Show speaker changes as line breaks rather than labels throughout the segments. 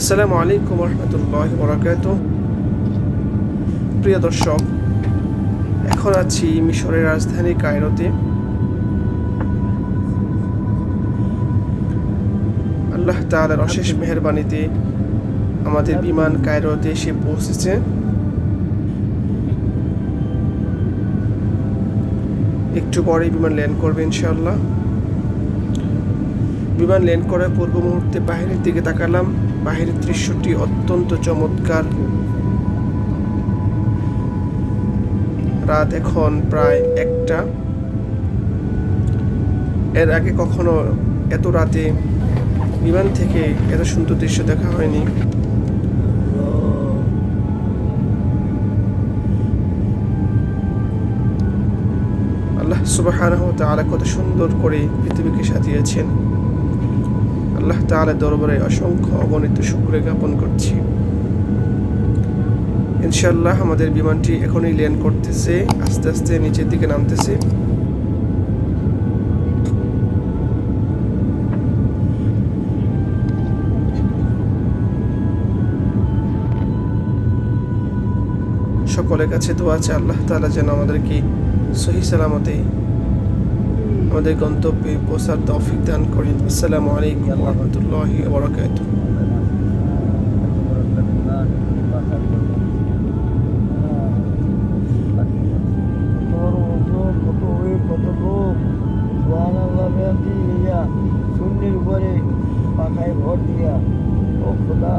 আসসালামু আলাইকুম রহমতুল্লাহ বরাকাত প্রিয় দর্শক, এখন আছি মিশরের রাজধানী কায়রোতে। আল্লাহ তাআলার অশেষ মেহরবানিতে আমাদের বিমান কায়রোতে এসে পৌঁছেছে। একটু পরে বিমান ল্যান্ড করবে ইনশাল্লাহ বিমান ল্যান্ড করার পূর্ব মুহূর্তে বাহিরের দিকে তাকালাম। বাহিরের দৃশ্যটি অত্যন্ত চমৎকার। রাত এখন প্রায় একটা। এর আগে কখনো এত রাতে বিমান থেকে এত সুন্দর দৃশ্য দেখা হয়নি। আল্লাহ তাআলা কত সুন্দর করে পৃথিবীকে সাজিয়েছেন। আল্লাহ তাআলা দরবারে অসংখ্য অগণিত শুক্রিয়া জ্ঞাপন করছি। ইনশাআল্লাহ আমাদের বিমানটি এখনই ল্যান্ড করতেছে, আস্তে আস্তে নিচের দিকে নামতেছে। সকলের কাছে দোয়া আছে, আল্লাহ তাআলা যেন আমাদেরকে সহি সালামতে আমাদের গন্তব্যে পৌঁছার তৌফিক দান করেন। আসসালামু আলাইকুম রহমতুল্লাহি বরকাতুহ।
শূন্যের উপরে পাখায় ভর দিয়া। ও খোদা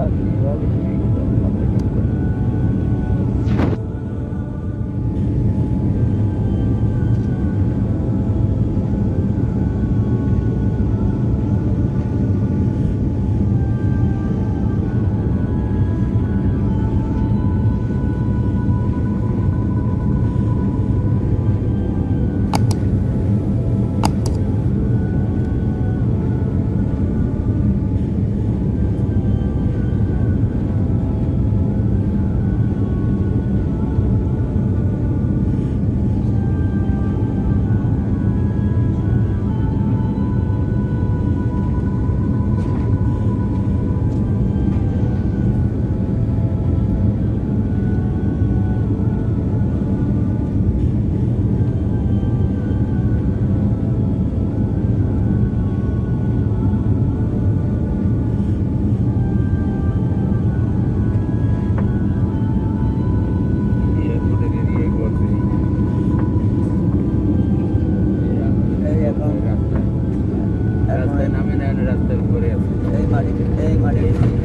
নামে নেন রাস্তার উপরে আছে।
এই বাড়ি এই মাটি।